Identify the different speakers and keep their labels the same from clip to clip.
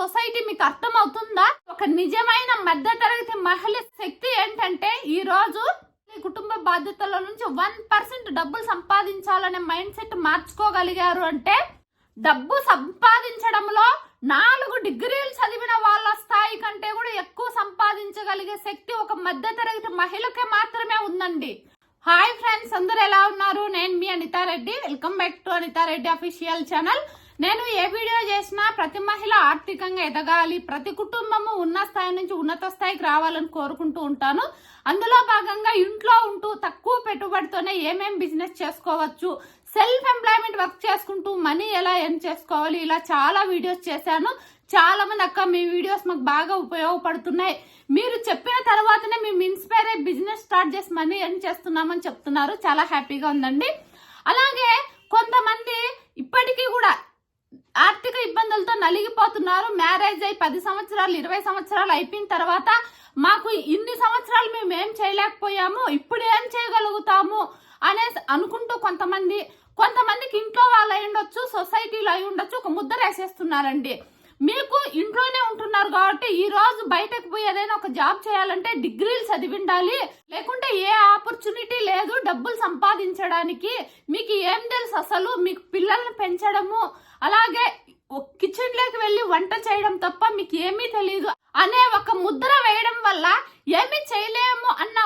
Speaker 1: Society మీకు అర్థమవుతుందా? ఒక నిజమైన మధ్యతరగతి మహిళ శక్తి ఏంటంటే ఈ రోజు కుటుంబ బాధ్యతల నుంచి వన్ పర్సెంట్ డబ్బులు సంపాదించాలనే మైండ్ సెట్ మార్చుకోగలిగారు అంటే డబ్బు సంపాదించడంలో నాలుగు డిగ్రీలు చదివిన వాళ్ళ స్థాయి కంటే కూడా ఎక్కువ సంపాదించగలిగే శక్తి ఒక మధ్యతరగతి మహిళకే మాత్రమే ఉందండి. హాయ్ ఫ్రెండ్స్ అందరు ఎలా ఉన్నారు? నేను మీ Anitha Reddy. Welcome back to Anitha Reddy official channel నేను ఏ వీడియో చేసినా ప్రతి మహిళ ఆర్థికంగా ఎదగాలి. ప్రతి కుటుంబము ఉన్న స్థాయి నుంచి ఉన్నత స్థాయికి రావాలని కోరుకుంటూ ఉంటాను. అందులో భాగంగా ఇంట్లో ఉంటూ తక్కువ పెట్టుబడితోనే ఏమేం బిజినెస్ చేసుకోవచ్చు సెల్ఫ్ ఎంప్లాయ్మెంట్ వర్క్ చేసుకుంటూ మనీ ఎలా ఎర్న్ చేసుకోవాలి ఇలా చాలా వీడియోస్ చేశాను. చాలా మంది అక్క మీ వీడియోస్ మాకు బాగా ఉపయోగపడుతున్నాయి. మీరు చెప్పిన తర్వాతనే మేము ఇన్స్పైర్ అయ్యి బిజినెస్ స్టార్ట్ చేసి మనీ ఎర్న్ చేస్తున్నామని చెప్తున్నారు. చాలా హ్యాపీగా ఉందండి. అలాగే కొంతమంది ఇప్పటికీ కూడా ఆర్థిక ఇబ్బందులతో నలిగిపోతున్నారు. మ్యారేజ్ అయి పది సంవత్సరాలు ఇరవై సంవత్సరాలు అయిపోయిన తర్వాత మాకు ఇన్ని సంవత్సరాలు మేము ఏం చేయలేకపోయాము ఇప్పుడు ఏం చేయగలుగుతాము అనేసి అనుకుంటూ కొంతమంది కొంతమందికి ఇంట్లో వాళ్ళు అయి ఉండొచ్చు సొసైటీలో అయి ఉండొచ్చు ఒక ముద్ర వేసేస్తున్నారండి మీకు ఇంట్లోనే ఉంటున్నారు కాబట్టి ఈ రోజు బయటకు పోయి ఏదైనా ఒక జాబ్ చేయాలంటే డిగ్రీలు చదివి ఉండాలి లేకుంటే ఏ ఆపర్చునిటీ లేదు డబ్బులు సంపాదించడానికి. మీకు ఏం తెలుసు అసలు? మీకు పిల్లల్ని పెంచడము అలాగే కిచెన్లోకి వెళ్ళి వంట చేయడం తప్ప మీకు ఏమీ తెలియదు అనే ఒక ముద్ర వేయడం వల్ల ఏమీ చేయలేము అన్న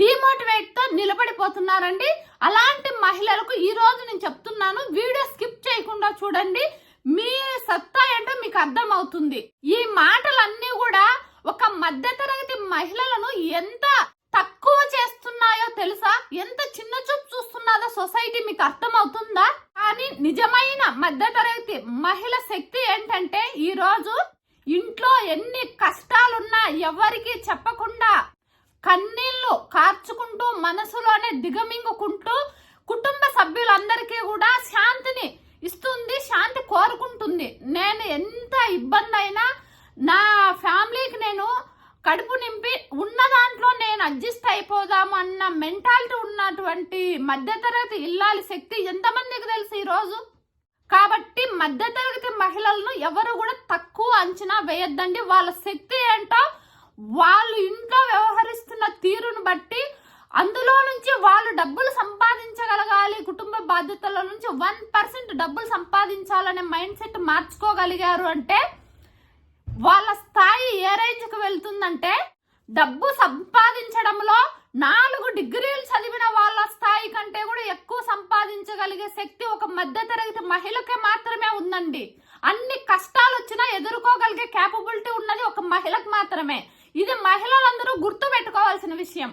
Speaker 1: డిమోటివేట్తో నిలబడిపోతున్నారండి. అలాంటి మహిళలకు ఈ రోజు నేను చెప్తున్నాను వీడియో స్కిప్ చేయకుండా చూడండి. మీ సత్తా ఏంటో మీకు అర్థమవుతుంది. ఈ మాటలన్నీ కూడా ఒక మధ్యతరగతి మహిళలను ఎంత తక్కువ చేస్తున్నాయో తెలుసా? ఎంత చిన్న చూపు చూస్తున్నదో సొసైటీ మీకు అర్థమవుతుందా? కానీ నిజమైన మధ్యతరగతి మహిళ శక్తి ఏంటంటే ఈ రోజు ఇంట్లో ఎన్ని కష్టాలున్నా ఎవరికి చెప్పకుండా కన్నీళ్ళు కార్చుకుంటూ మనసులోనే దిగమింగుకుంటూ కుటుంబ సభ్యులందరికీ కూడా శాంతిని ఇస్తుంది శాంతి కోరుకుంటుంది. నేను ఎంత ఇబ్బంది అయినా నా ఫ్యామిలీకి నేను కడుపు నింపి ఉన్న దాంట్లో నేను అడ్జస్ట్ అయిపోదాము అన్న మెంటాలిటీ ఉన్నటువంటి మధ్యతరగతి ఇల్లాలి శక్తి ఎంతమందికి తెలుసు ఈ రోజు కాబట్టి మధ్యతరగతి మహిళలను ఎవరు కూడా తక్కువ అంచనా వేయొద్దండి. వాళ్ళ శక్తి ఏంటో వాళ్ళు ఇంట్లో వ్యవహరిస్తున్న తీరును బట్టి అందులో నుంచి వాళ్ళు డబ్బులు సంపాదించగలగాలి. కుటుంబ బాధ్యతల నుంచి వన్ పర్సెంట్ డబ్బులు సంపాదించాలనే మైండ్ సెట్ మార్చుకోగలిగారు అంటే వాళ్ళ స్థాయి ఏ రేంజ్కి వెళ్తుందంటే డబ్బు సంపాదించడంలో నాలుగు డిగ్రీలు చదివిన వాళ్ళ స్థాయి కంటే కూడా ఎక్కువ సంపాదించగలిగే శక్తి ఒక మధ్యతరగతి మహిళకే మాత్రమే ఉందండి. అన్ని కష్టాలు వచ్చినా ఎదుర్కోగలిగే క్యాపబిలిటీ ఉన్నది ఒక మహిళకు మాత్రమే. ఇది మహిళలందరూ గుర్తు పెట్టుకోవాల్సిన విషయం.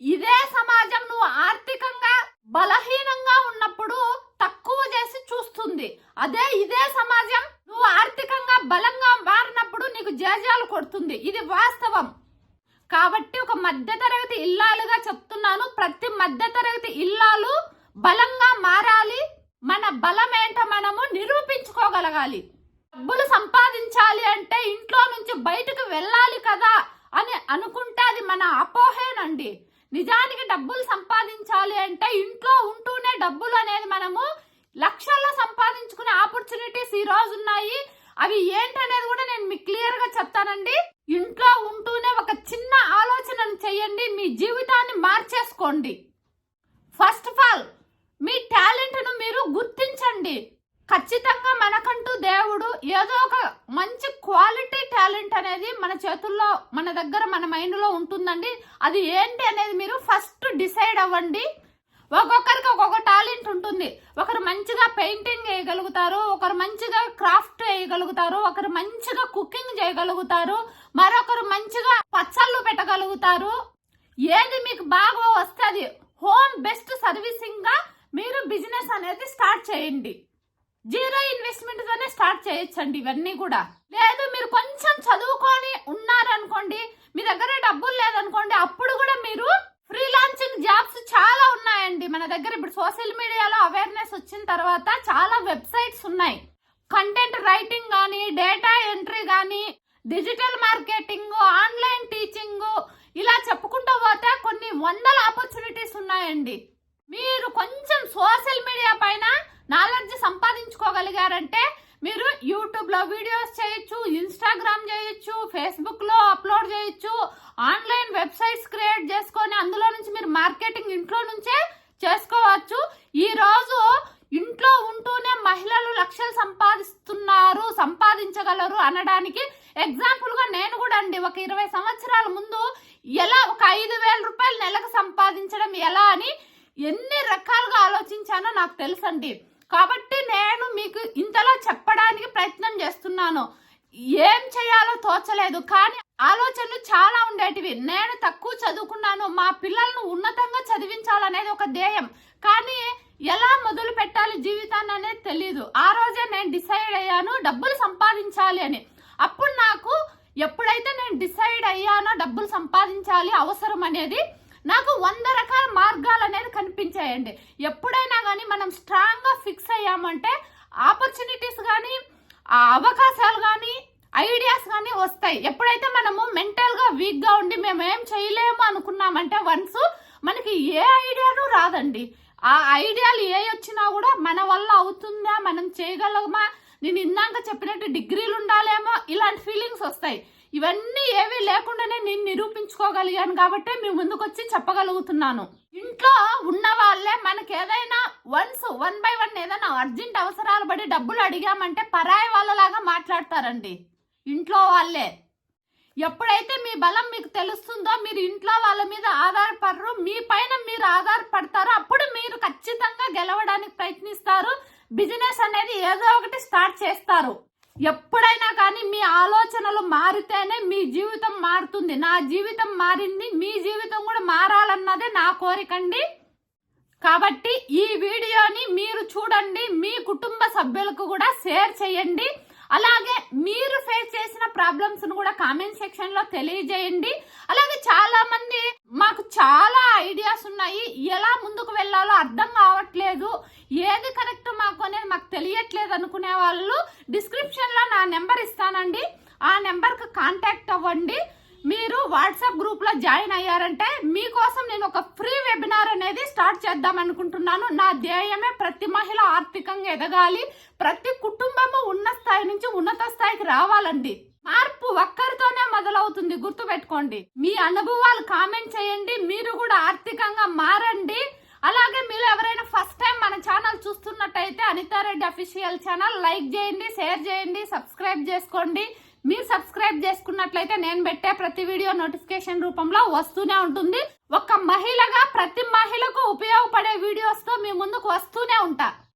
Speaker 1: ఇదే సమాజం నువ్వు ఆర్థికంగా బలహీనంగా ఉన్నప్పుడు తక్కువ చేసి చూస్తుంది. అదే ఇదే సమాజం నువ్వు ఆర్థికంగా బలంగా మారి మీకు జేజాలు కొడుతుంది. ఇది వాస్తవం. కాబట్టి ఒక మధ్యతరగతి ఇల్లాలుగా చెప్తున్నాను. ప్రతి మధ్యతరగతి ఇల్లాలు బలంగా మారాలి. మన బలం ఏంటో మనము నిరూపించుకోగలగాలి. డబ్బులు సంపాదించాలి అంటే ఇంట్లో నుంచి బయటకు వెళ్ళాలి కదా అని అనుకుంటే అది మన అపోహేనండి. నిజానికి డబ్బులు సంపాదించాలి అంటే ఇంట్లో ఉంటూనే డబ్బులు అనేది మనము లక్షల్లో సంపాదించుకునే ఆపర్చునిటీస్ ఈ రోజు ఉన్నాయి అవి ఏంటనేది కూడా నేను మీకు క్లియర్గా చెప్తానండి ఇంట్లో ఉంటూనే ఒక చిన్న ఆలోచనను చేయండి మీ జీవితాన్ని మార్చేసుకోండి ఫస్ట్ ఆఫ్ ఆల్ మీ టాలెంట్ను మీరు గుర్తించండి ఖచ్చితంగా మనకంటూ దేవుడు ఏదో ఒక మంచి క్వాలిటీ టాలెంట్ అనేది మన చేతుల్లో మన దగ్గర మన మైండ్లో ఉంటుందండి. అది ఏంటి అనేది మీరు ఫస్ట్ డిసైడ్ అవ్వండి. ఒక్కొక్కరికి ఒక్కొక్క టాలెంట్ ఉంటుంది. ఒకరు మంచిగా పెయింటింగ్ వేయగలుగుతారు ఒకరు మంచిగా క్రాఫ్ట్ చేయగలుగుతారు ఒకరు మంచిగా కుకింగ్ చేయగలుగుతారు మరొకరు మంచిగా పచ్చళ్ళు పెట్టగలుగుతారు. ఏది మీకు బాగా వస్తుంది హోమ్ బెస్ట్ సర్వీసింగ్గా మీరు బిజినెస్ అనేది స్టార్ట్ చేయండి. జీరో ఇన్వెస్ట్మెంట్ తోనే స్టార్ట్ చేయొచ్చండి ఇవన్నీ కూడా. లేదు మీరు కొంచెం చదువుకొని ఉన్నారనుకోండి మీ దగ్గర డబ్బులు లేదనుకోండి అప్పుడు కూడా మీరు ఫ్రీలాన్సింగ్ జాబ్స్ చాలా ఉన్నాయండి. మన దగ్గర ఇప్పుడు సోషల్ మీడియాలో అవేర్నెస్ వచ్చిన తర్వాత చాలా వెబ్సైట్స్ ఉన్నాయి. కంటెంట్ రైటింగ్ కానీ డేటా ఎంట్రీ కానీ డిజిటల్ మార్కెటింగ్ ఆన్లైన్ టీచింగ్ ఇలా చెప్పుకుంటూ పోతే కొన్ని వందల ఆపర్చునిటీస్ ఉన్నాయండి. మీరు కొంచెం సోషల్ మీడియా పైన నాలెడ్జ్ అంటే మీరు యూట్యూబ్లో వీడియోస్ చేయొచ్చు ఇన్స్టాగ్రామ్ చేయొచ్చు ఫేస్బుక్లో అప్లోడ్ చేయొచ్చు ఆన్లైన్ వెబ్సైట్స్ క్రియేట్ చేసుకొని అందులో నుంచి మీరు మార్కెటింగ్ ఇంట్లో నుంచే చేసుకోవచ్చు. ఈరోజు ఇంట్లో ఉంటూనే మహిళలు లక్షలు సంపాదిస్తున్నారు సంపాదించగలరు అనడానికి ఎగ్జాంపుల్గా నేను కూడా అండి ఒక ఇరవై సంవత్సరాల ముందు ఎలా ఒక ఐదు వేల రూపాయలు నెలకు సంపాదించడం ఎలా అని ఎన్ని రకాలుగా ఆలోచించానో నాకు తెలుసండి. కాబట్టి మీకు ఇంతలో చెప్పడానికి ప్రయత్నం చేస్తున్నాను. ఏం చేయాలో తోచలేదు. కానీ ఆలోచనలు చాలా ఉండేటివి. నేను తక్కువ చదువుకున్నాను. మా పిల్లలను ఉన్నతంగా చదివించాలనేది ఒక ధ్యేయం. కానీ ఎలా మొదలు పెట్టాలి జీవితాన్ని అనేది తెలియదు ఆ రోజే నేను డిసైడ్ అయ్యాను డబ్బులు సంపాదించాలి అని. అప్పుడు నాకు ఎప్పుడైతే నేను డిసైడ్ అయ్యానో డబ్బులు సంపాదించాలి అవసరం అనేది నాకు వంద రకాల మార్గాలు అనేది కనిపించాయండి. ఎప్పుడైనా కానీ మనం స్ట్రాంగ్గా ఫిక్స్ అయ్యామంటే ఆపర్చునిటీస్ కానీ ఆ అవకాశాలు కానీ ఐడియాస్ కానీ వస్తాయి. ఎప్పుడైతే మనము మెంటల్గా వీక్గా ఉండి మేము ఏం చేయలేము అనుకున్నామంటే వన్స్ మనకి ఏ ఐడియాను రాదండి. ఆ ఐడియాలు ఏ వచ్చినా కూడా మన వల్ల అవుతుందా? మనం చేయగలమా? నేను ఇందాక చెప్పినట్టు డిగ్రీలు ఉండాలేమో? ఇలాంటి ఫీలింగ్స్ వస్తాయి. ఇవన్నీ ఏవి లేకుండానే నేను నిరూపించుకోగలిగాను కాబట్టి మీ ముందుకు వచ్చి చెప్పగలుగుతున్నాను. ఇంట్లో ఉన్న వాళ్ళే మనకి ఏదైనా వన్స్ వన్ బై వన్ ఏదైనా అర్జెంట్ అవసరాలు పడి డబ్బులు అడిగామంటే పరాయి వాళ్ళలాగా మాట్లాడతారండి. ఇంట్లో వాళ్ళే. ఎప్పుడైతే మీ బలం మీకు తెలుస్తుందో మీరు ఇంట్లో వాళ్ళ మీద ఆధారపడరు మీ పైన మీరు ఆధారపడతారో అప్పుడు మీరు ఖచ్చితంగా గెలవడానికి ప్రయత్నిస్తారు. బిజినెస్ అనేది ఏదో ఒకటి స్టార్ట్ చేస్తారు. ఎప్పుడైనా కానీ మీ ఆలోచనలు మారితేనే మీ జీవితం మారుతుంది. నా జీవితం మారింది మీ జీవితం కూడా మారాలన్నదే నా కోరికండి కాబట్టి ఈ వీడియోని మీరు చూడండి మీ కుటుంబ సభ్యులకు కూడా షేర్ చేయండి. అలాగే మీరు ఫేస్ చేసిన ప్రాబ్లమ్స్ను కూడా కామెంట్ సెక్షన్లో తెలియజేయండి. అలాగే చాలా మంది మాకు చాలా ఐడియాస్ ఉన్నాయి. ఎలా ముందుకు వెళ్ళాలో అర్థం కావట్లేదు. ఏది కరెక్ట్ మాకు అనేది తెలియట్లేదు అనుకునే వాళ్ళు డిస్క్రిప్షన్లో నా నెంబర్ ఇస్తానండి. ఆ నెంబర్కి కాంటాక్ట్ అవ్వండి. మీరు వాట్సాప్ గ్రూప్లో జాయిన్ అయ్యారంటే మీకోసం నేను ఒక ఫ్రీ వెబినార్ అనేది స్టార్ట్ చేద్దాం అనుకుంటున్నాను. నా ధ్యేయమే ప్రతి మహిళ ఆర్థికంగా ఎదగాలి. ప్రతి కుటుంబము ఉన్న స్థాయి నుంచి ఉన్నత స్థాయికి రావాలండి. మార్పు ఒక్కరితోనే మొదలవుతుంది గుర్తు పెట్టుకోండి మీ అనుభవాలు కామెంట్ చేయండి. మీరు కూడా ఆర్థికంగా మారండి. అలాగే మీరు ఎవరైనా ఫస్ట్ టైం మన ఛానల్ చూస్తున్నట్టయితే అనితారెడ్డి అఫీషియల్ ఛానల్ లైక్ చేయండి షేర్ చేయండి సబ్స్క్రైబ్ చేసుకోండి. మీరు సబ్స్క్రైబ్ చేసుకున్నట్లయితే నేను పెట్టే ప్రతి వీడియో నోటిఫికేషన్ రూపంలో వస్తూనే ఉంటుంది. ఒక మహిళగా ప్రతి మహిళకు ఉపయోగపడే వీడియోస్తో మీ ముందుకు వస్తూనే ఉంటా.